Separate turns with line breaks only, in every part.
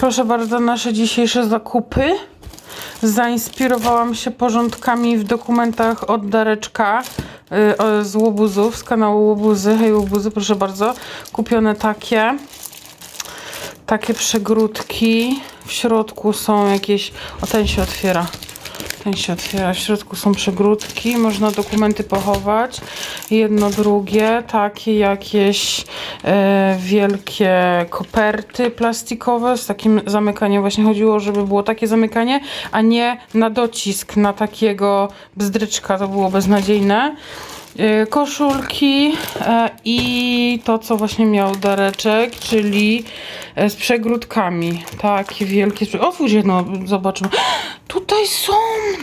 Proszę bardzo, nasze dzisiejsze zakupy. Zainspirowałam się porządkami w dokumentach od Dareczka y, o- z Łobuzów, z kanału Łobuzy. Hej Łobuzy, proszę bardzo. Kupione takie. Takie przegródki. W środku są jakieś... O, ten się otwiera. Ten się otwiera. W środku są przegródki. Można dokumenty pochować. Jedno, drugie. Takie jakieś e, wielkie koperty plastikowe z takim zamykaniem. Właśnie chodziło, żeby było takie zamykanie, a nie na docisk, na takiego bzdryczka. To było beznadziejne. E, Koszulki e, i to, co właśnie miał Dareczek, czyli e, z przegródkami. Takie wielkie. Otwórz jedno, zobaczymy. Tutaj są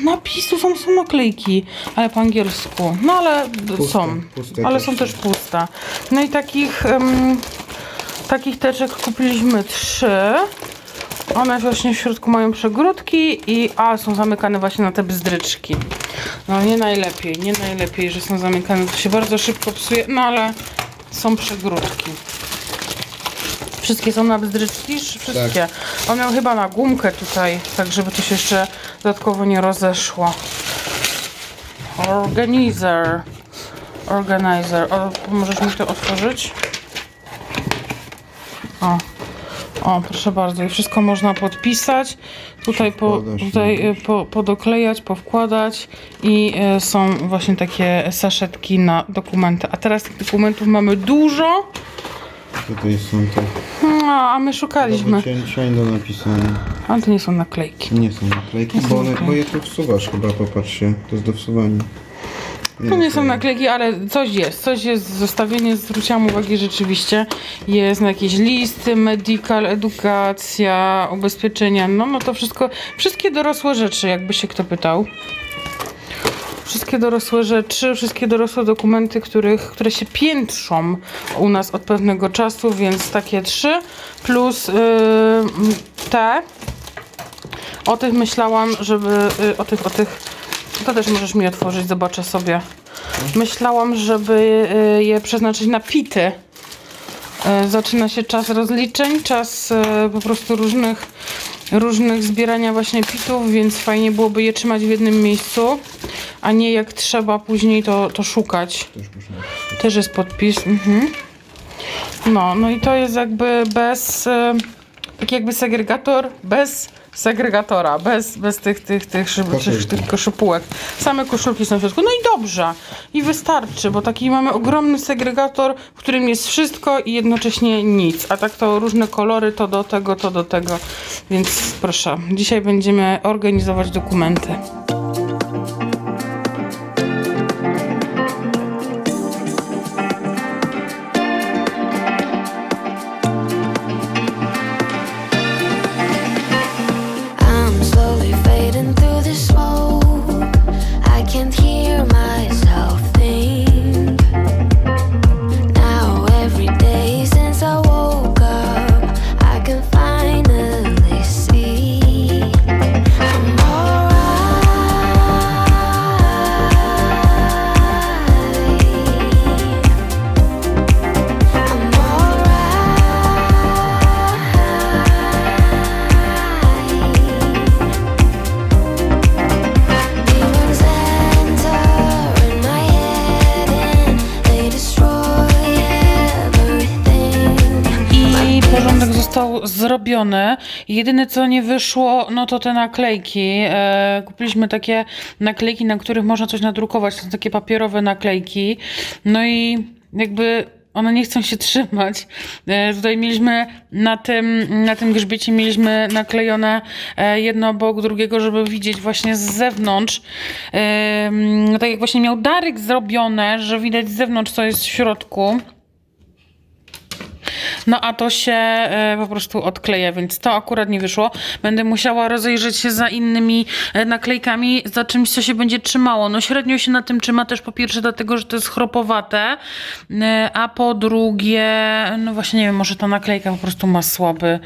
napisy, są, są naklejki, ale po angielsku. No ale
Puste,
są.
puste
ale
też
są
są.
też puste. No i takich, em, takich teczek kupiliśmy trzy. One właśnie w środku mają przegródki i a są zamykane właśnie na te bzdryczki. No nie najlepiej, nie najlepiej, że są zamykane. To się bardzo szybko psuje, no ale są przegródki. Wszystkie są na bzdryczki? Czy Wszystkie. On miał chyba na gumkę tutaj, tak żeby to się jeszcze dodatkowo nie rozeszło. Organizer. Organizer. O, możesz mi to otworzyć? O. O, proszę bardzo. I wszystko można podpisać. Tutaj, po, tutaj y, po, podoklejać, powkładać i y, są właśnie takie saszetki na dokumenty. A teraz tych dokumentów mamy dużo,
Tutaj są te
no, a my
do
szukaliśmy.
wycięcia i do napisania.
Ale to nie są naklejki.
Nie są naklejki,
są
bo, one,
naklejki.
bo je tu wsuwasz chyba, popatrzcie. To jest do wsuwania.
To nie są naklejki, ale coś jest. Coś jest. Zestawienie zwróciłam uwagi rzeczywiście. Jest na jakieś listy, medical, edukacja, ubezpieczenia. No, no to wszystko. Wszystkie dorosłe rzeczy, jakby się kto pytał. Wszystkie dorosłe rzeczy, wszystkie dorosłe dokumenty, których, które się piętrzą u nas od pewnego czasu, więc takie trzy. Plus yy, te. O tych myślałam, żeby. Y, o tych, o tych. To też możesz mi otworzyć, zobaczę sobie. Myślałam, żeby y, je przeznaczyć na pity. Y, Zaczyna się czas rozliczeń, czas y, po prostu różnych, różnych zbierania właśnie pitów, więc fajnie byłoby je trzymać w jednym miejscu, a nie jak trzeba później to, to szukać.
Też można napisać.
Też jest podpis. Mhm. No, no i to jest jakby bez, e, taki jakby segregator bez segregatora, bez, bez tych, tych, tych, szyb, tych koszypułek. Same koszulki są w środku. No i dobrze. I wystarczy, bo taki mamy ogromny segregator, w którym jest wszystko i jednocześnie nic. A tak to różne kolory, to do tego, to do tego. Więc proszę, dzisiaj będziemy organizować dokumenty. Zrobiony. Jedyne co nie wyszło, no to te naklejki. E, kupiliśmy takie naklejki, na których można coś nadrukować. To są takie papierowe naklejki. No i jakby one nie chcą się trzymać. E, tutaj mieliśmy na tym, na tym grzbiecie mieliśmy naklejone e, jedno obok drugiego, żeby widzieć właśnie z zewnątrz. Tak jak właśnie miał Darek zrobione, że widać z zewnątrz co jest w środku. No a to się e, po prostu odkleja, więc to akurat nie wyszło. Będę musiała rozejrzeć się za innymi e, naklejkami, za czymś, co się będzie trzymało. No średnio się na tym trzyma też po pierwsze dlatego, że to jest chropowate, e, a po drugie, no właśnie nie wiem, może ta naklejka po prostu ma słaby,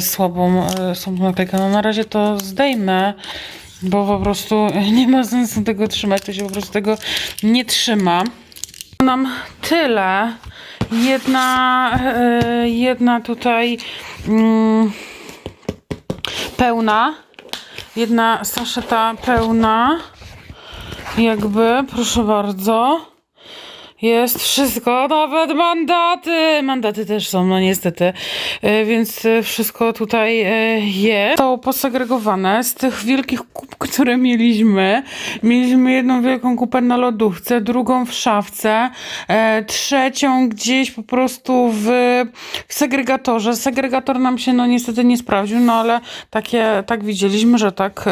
słabą, słabą naklejkę. No na razie to zdejmę. Bo po prostu nie ma sensu tego trzymać, to się po prostu tego nie trzyma nam tyle. Jedna, e, jedna tutaj mm, pełna. Jedna saszeta pełna. Jakby, proszę bardzo. Jest wszystko, nawet mandaty. Mandaty też są, no niestety. E, Więc wszystko tutaj e, jest. To posegregowane z tych wielkich kup, które mieliśmy. Mieliśmy jedną wielką kupę na lodówce, drugą w szafce, e, trzecią gdzieś po prostu w, w segregatorze. Segregator nam się no niestety nie sprawdził, no ale takie, tak widzieliśmy, że tak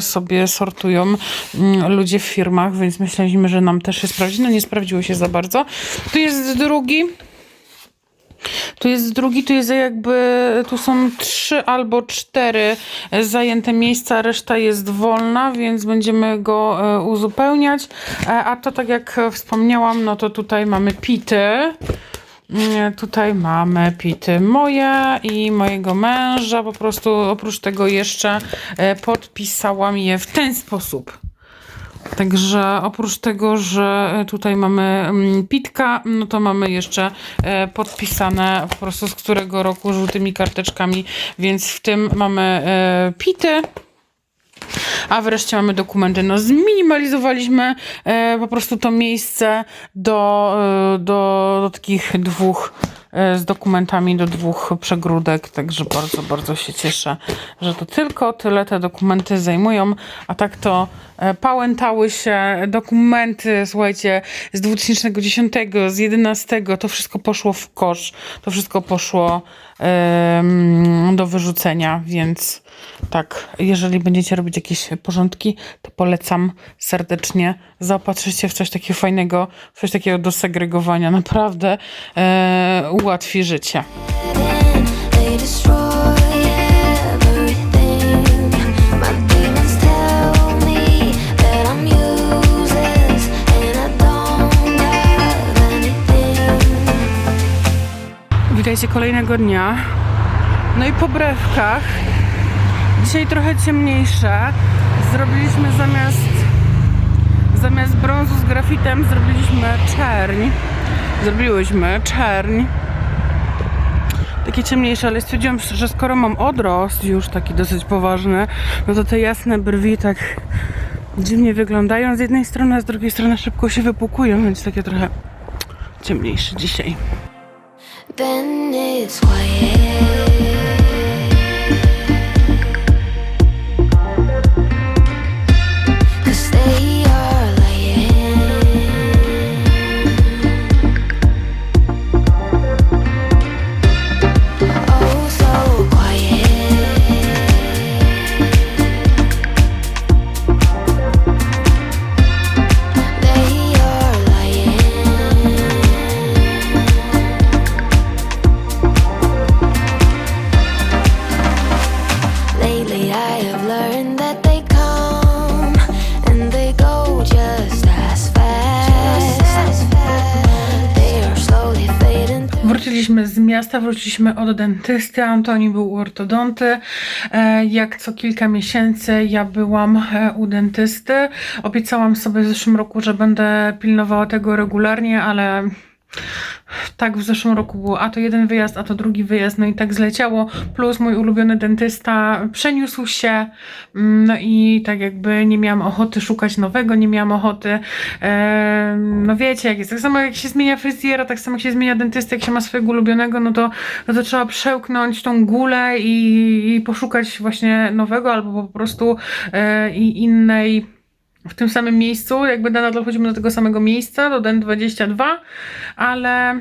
sobie sortują mm, ludzie w firmach, więc myśleliśmy, że nam też się sprawdzi. No nie sprawdziło się za bardzo. Tu jest drugi. Tu jest drugi, tu jest jakby, tu są trzy albo cztery zajęte miejsca, reszta jest wolna, więc będziemy go e, uzupełniać. E, A to tak jak wspomniałam, no to tutaj mamy pity. Mm, Tutaj mamy pity moje i mojego męża. Po prostu oprócz tego jeszcze e, podpisałam je w ten sposób. Także oprócz tego, że tutaj mamy mm, pitka, no to mamy jeszcze e, podpisane po prostu z którego roku żółtymi karteczkami, więc w tym mamy e, pity. A wreszcie mamy dokumenty. No zminimalizowaliśmy e, po prostu to miejsce do, e, do, do takich dwóch e, z dokumentami do dwóch przegródek, także bardzo, bardzo się cieszę, że to tylko tyle te dokumenty zajmują, a tak to e, pałętały się dokumenty, słuchajcie, z 2010, z 11, to wszystko poszło w kosz, to wszystko poszło em, do wyrzucenia, więc tak, jeżeli będziecie robić jakieś porządki, to polecam serdecznie zaopatrzyć się w coś takiego fajnego, w coś takiego do segregowania. Naprawdę e, ułatwi życie. Witajcie kolejnego dnia. No i po brewkach. Dzisiaj trochę ciemniejsze. Zrobiliśmy zamiast zamiast brązu z grafitem zrobiliśmy czerń. Zrobiłyśmy czerń. Takie ciemniejsze, ale stwierdziłam, że skoro mam odrost już taki dosyć poważny, no to te jasne brwi tak dziwnie wyglądają z jednej strony, a z drugiej strony szybko się wypłukują, więc takie trochę ciemniejsze dzisiaj.
Then it's quiet.
Wróciliśmy z miasta, wróciliśmy od dentysty. Antoni był u ortodonty. E, Jak co kilka miesięcy ja byłam e, u dentysty. Obiecałam sobie w zeszłym roku, że będę pilnowała tego regularnie, ale tak w zeszłym roku było, a to jeden wyjazd, a to drugi wyjazd, no i tak zleciało, plus mój ulubiony dentysta przeniósł się, mm, no i tak jakby nie miałam ochoty szukać nowego, nie miałam ochoty, no wiecie jak jest, tak samo jak się zmienia fryzjera, tak samo jak się zmienia dentysty, jak się ma swojego ulubionego, no to, no to trzeba przełknąć tą gulę i, i poszukać właśnie nowego, albo po prostu e, i innej w tym samym miejscu, jakby nadal chodzimy do tego samego miejsca, do DEN 22, ale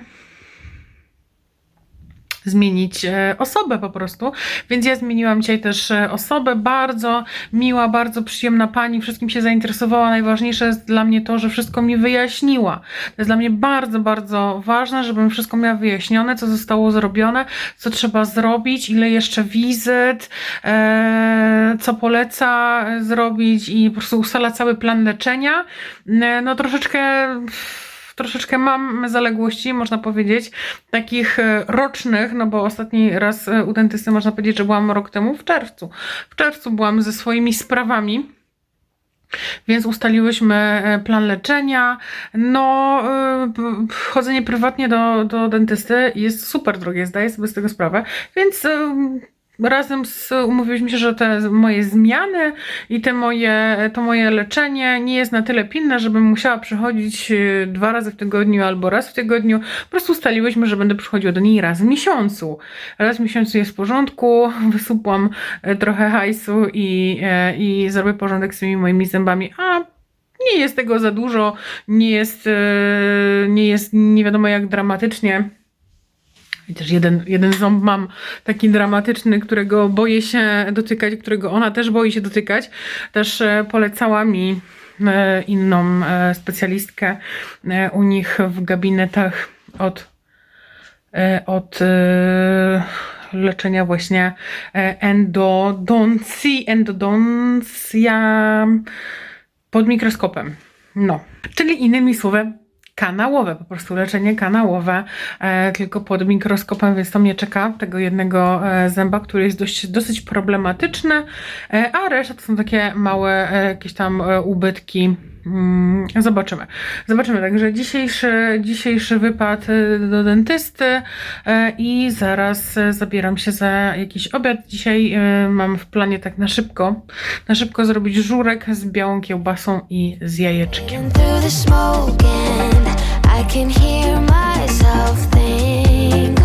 zmienić e, osobę po prostu. Więc ja zmieniłam dzisiaj też e, osobę. Bardzo miła, bardzo przyjemna pani, wszystkim się zainteresowała. Najważniejsze jest dla mnie to, że wszystko mi wyjaśniła. To jest dla mnie bardzo, bardzo ważne, żebym wszystko miała wyjaśnione, co zostało zrobione, co trzeba zrobić, ile jeszcze wizyt, e, co poleca zrobić i po prostu ustala cały plan leczenia. No troszeczkę troszeczkę mam zaległości, można powiedzieć, takich e, rocznych, no bo ostatni raz e, u dentysty można powiedzieć, że byłam rok temu w czerwcu. W czerwcu byłam ze swoimi sprawami. Więc ustaliłyśmy e, plan leczenia. No, chodzenie prywatnie do, do dentysty jest super drogie, zdaję sobie z tego sprawę. Więc razem z, umówiliśmy się, że te moje zmiany i te moje, to moje leczenie nie jest na tyle pilne, żebym musiała przychodzić y, dwa razy w tygodniu albo raz w tygodniu. Po prostu ustaliłyśmy, że będę przychodziła do niej raz w miesiącu. Raz w miesiącu jest w porządku, wysupłam e, trochę hajsu i, e, i zrobię porządek z tymi moimi zębami, a nie jest tego za dużo, nie jest, e, nie jest nie wiadomo jak dramatycznie. Też jeden, jeden ząb mam taki dramatyczny, którego boję się dotykać, którego ona też boi się dotykać. Też e, polecała mi e, inną e, specjalistkę u nich w gabinetach od, od leczenia właśnie endodoncji, endodoncja pod mikroskopem. No, czyli innymi słowy, kanałowe, po prostu leczenie kanałowe, e, tylko pod mikroskopem, więc to mnie czeka, tego jednego e, zęba, który jest dość, dosyć problematyczny, e, a reszta to są takie małe jakieś tam ubytki. Mm, Zobaczymy. Zobaczymy. Także dzisiejszy, dzisiejszy wypad do dentysty i zaraz zabieram się za jakiś obiad. Dzisiaj mam w planie tak na szybko, na szybko zrobić żurek z białą kiełbasą i z jajeczkiem.
I can hear myself think.